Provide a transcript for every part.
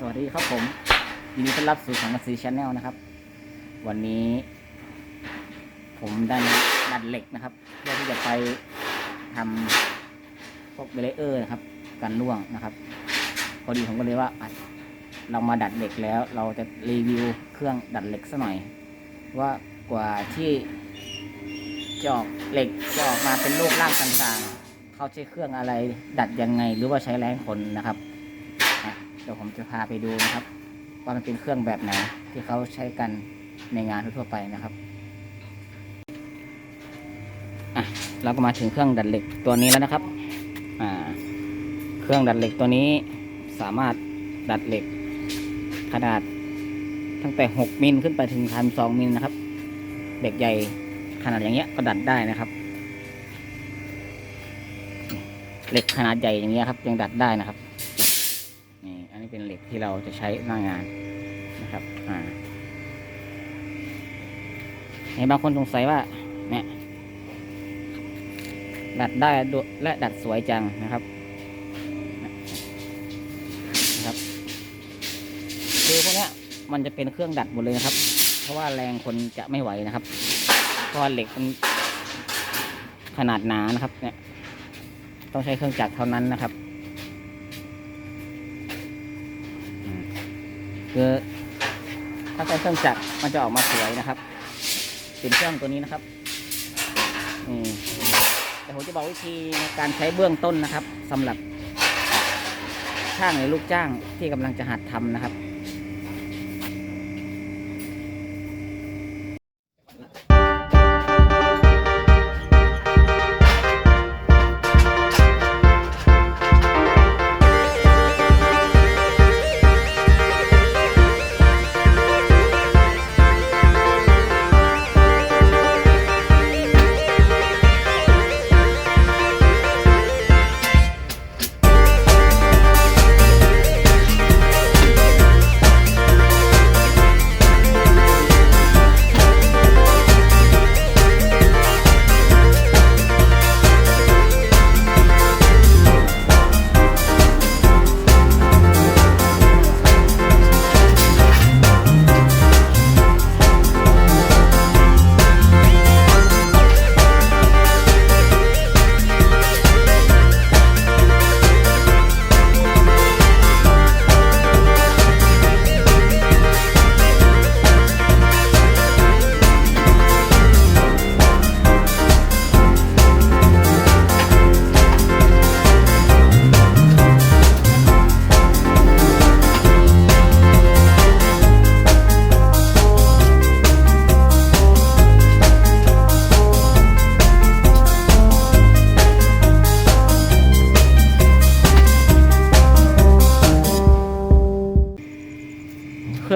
สวัสดีครับผม ยินดีต้อนรับสู่สังกะสีชาแนลนะครับ วันนี้ ผมได้ดัดเหล็กนะครับ เพื่อที่จะไปทำพวกเบลเออร์นะครับ กันร่วงนะครับ พอดีผมก็เลยว่าเรามาดัดเหล็กแล้ว เราจะรีวิวเครื่องดัดเหล็กซะหน่อย ว่ากว่าที่จะอกเหล็กจะออกมาเป็นรูปร่างต่างๆ เขาใช้เครื่องอะไรดัดยังไงหรือว่าใช้แรงคนนะครับ ดี๋ยวผมจะพาไปดูนะครับ ว่ามันเป็นเครื่องแบบไหนที่เขาใช้กันในงานทั่วไปนะครับอะเราก็มาถึงเครื่องดัดเหล็กตัวนี้แล้วนะครับอ่าเครื่องดัดเหล็กตัวนี้สามารถดัดเหล็กขนาดตั้งแต่ 6 มิลขึ้นไปถึงพันสองมิลนะครับเหล็กใหญ่ขนาดอย่างเงี้ยก็ดัดได้นะครับเหล็กขนาดใหญ่อย่างเงี้ยครับยังดัดได้นะครับ นี่เป็นเหล็กที่เราจะใช้หน้างานนะครับ อ่าเห็นบางคนสงสัยว่า เนี่ย ดัดได้ดูและดัดสวยจังนะครับนะครับคือพวกนี้มันจะเป็นเครื่องดัดหมดเลยนะครับ เพราะว่าแรงคนจะไม่ไหวนะครับ เพราะเหล็กมันขนาดหนานะครับ เนี่ย ต้องใช้เครื่องจักรเท่านั้นนะครับอืม คือถ้าใช้เครื่องจักรมันจะออกมาสวยนะครับเป็นเครื่องตัวนี้นะครับนี่แต่ผมจะบอกวิธีในการใช้เบื้องต้นนะครับสำหรับช่างหรือลูกจ้างที่กำลังจะหัดทำนะครับ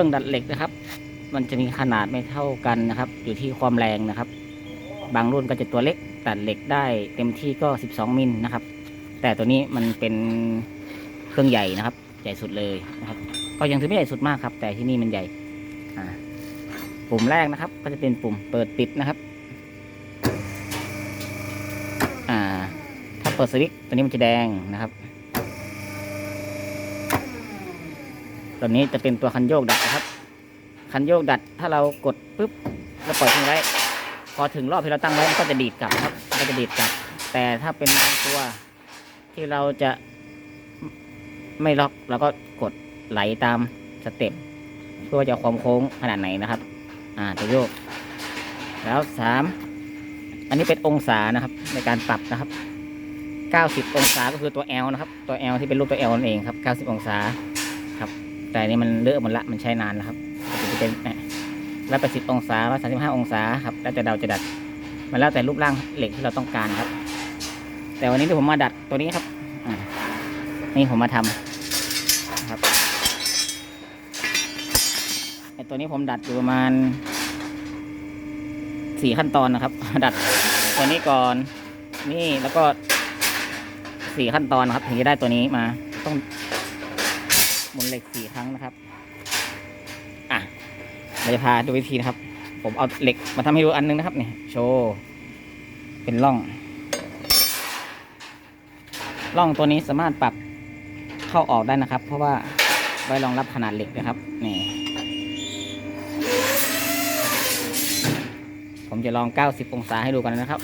รื่องดัดเหล็กนะครับ มันจะมีขนาดไม่เท่ากันนะครับ อยู่ที่ความแรงนะครับ บางรุ่นก็จะตัวเล็กตัดเหล็กได้เต็มที่ก็ 12 มิลนะครับ แต่ตัวนี้มันเป็นเครื่องใหญ่นะครับ ใหญ่สุดเลยนะครับ ก็ยังถือไม่ใหญ่สุดมากครับ แต่ที่นี่มันใหญ่ปุ่มแรกนะครับ ก็จะเป็นปุ่มเปิดปิดนะครับถ้าเปิดสวิตช์ตัวนี้มันจะแดงนะครับ ตัวนี้จะเป็นตัวคันโยกดัดนะครับ คันโยกดัดถ้าเรากดปุ๊บแล้วปล่อยทิ้งไว้ พอถึงรอบที่เราตั้งไว้มันก็จะดีดกลับครับมันก็จะดีดกลับ แต่ถ้าเป็นบางตัวที่เราจะไม่ล็อกเราก็กดไหลตามสเต็ปเพื่อว่าจะความโค้งขนาดไหนนะครับ อ่าตัวโยก แล้วสามอันนี้เป็นองศานะครับ ในการปรับนะครับ 90 องศาก็คือตัว L นะครับ ตัว L ที่เป็นรูปตัว L นั่นเองครับ 90 องศา แต่นนี้มันเลอะหมดละมันใช้นานแล้วครับก็จะเป็นร้อยแปดสิบองศาร้อยสามสิบห้าองศาครับแล้วแต่เราจะดัด มันแล้วแต่รูปร่างเหล็กที่เราต้องการครับ แต่วันนี้ที่ผมมาดัดตัวนี้ครับอ่านี่ผมมาทำนะครับไอตัวนี้ผมดัดอยู่ประมาณสี่ขั้นตอนนะครับ ดัดตัวนี้ก่อนนี่แล้วก็สี่ขั้นตอนนะครับ ถึงจะได้ตัวนี้มา ต้อง หมุนเหล็กสี่ครั้งนะครับ อะเราจะพาดูวิธีนะครับ ผมเอาเหล็กมาทำให้ดูอันนึงนะครับเนี่ยโชว์เป็นร่องร่องตัวนี้สามารถปรับเข้าออกได้นะครับ เพราะว่าไว้รองรับขนาดเหล็กนะครับนี่ผมจะลอง 90 องศาให้ดูกันนะครับ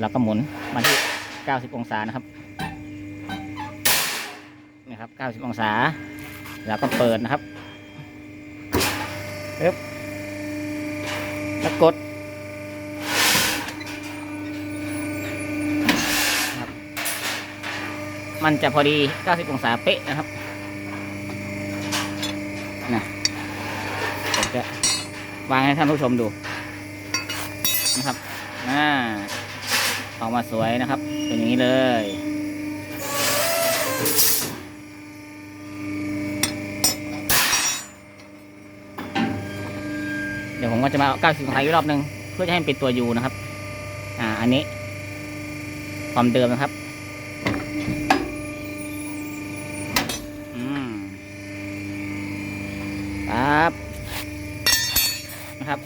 แล้วก็หมุนมาที่ 90 องศานะครับ นี่ครับ 90 องศา แล้วก็เปิดนะครับปึ๊บแล้วกดครับมันจะพอดี 90 องศาเป๊ะนะครับนะผมจะวางให้ท่านผู้ชมดูนะครับอ่าออกมาสวยนะครับ เป็นอย่างนี้เลย เดี๋ยวผ มก็จะมาเอา90องศาอีกรอบหนึ่งเพื่อจะให้มันเป็นตัวยูนะครับ อ่า อันนี้ ความเดิมนะครับอืมครับนะครับ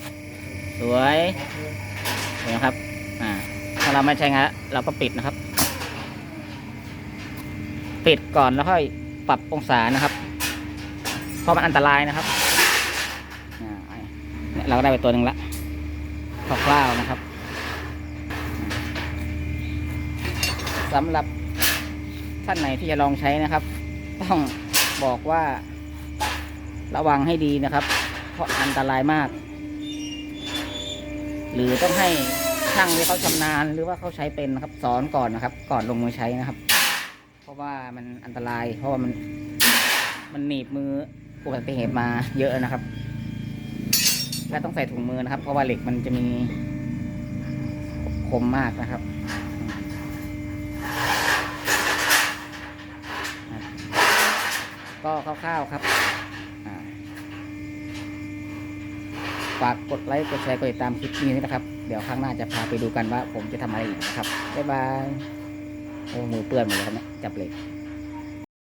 สวยเห็นไหมครับ อ่า ถ้าเราไม่ใช้งานเราก็ปิดนะครับ ปิดก่อนแล้วค่อยปรับองศานะครับ เพราะมันอันตรายนะครับ เราก็ได้ไปตัวหนึ่งละคร่าวๆนะครับสำหรับท่านไหนที่จะลองใช้นะครับ ต้องบอกว่า ระวังให้ดีนะครับ เพราะอันตรายมาก หรือต้องให้ช่างที่เขาชำนาญหรือว่าเขาใช้เป็นนะครับสอนก่อนนะครับ ก่อนลงมือใช้นะครับ เพราะว่ามันอันตราย เพราะว่ามันมันหนีบมืออุบัติเหตุมาเยอะนะครับ และต้องใส่ถุงมือนะครับ เพราะว่าเหล็กมันจะมีคมมากนะครับก็คร่าวๆครับ ฝากกดไลค์ กดแชร์ กดติดตามคลิปนี้นะครับ เดี๋ยวครั้งหน้าจะพาไปดูกันว่าผมจะทำอะไรอีกนะครับ บ๊ายบาย โอ้ มือเปื้อนหมดแล้วครับเนี่ย จับเหล็ก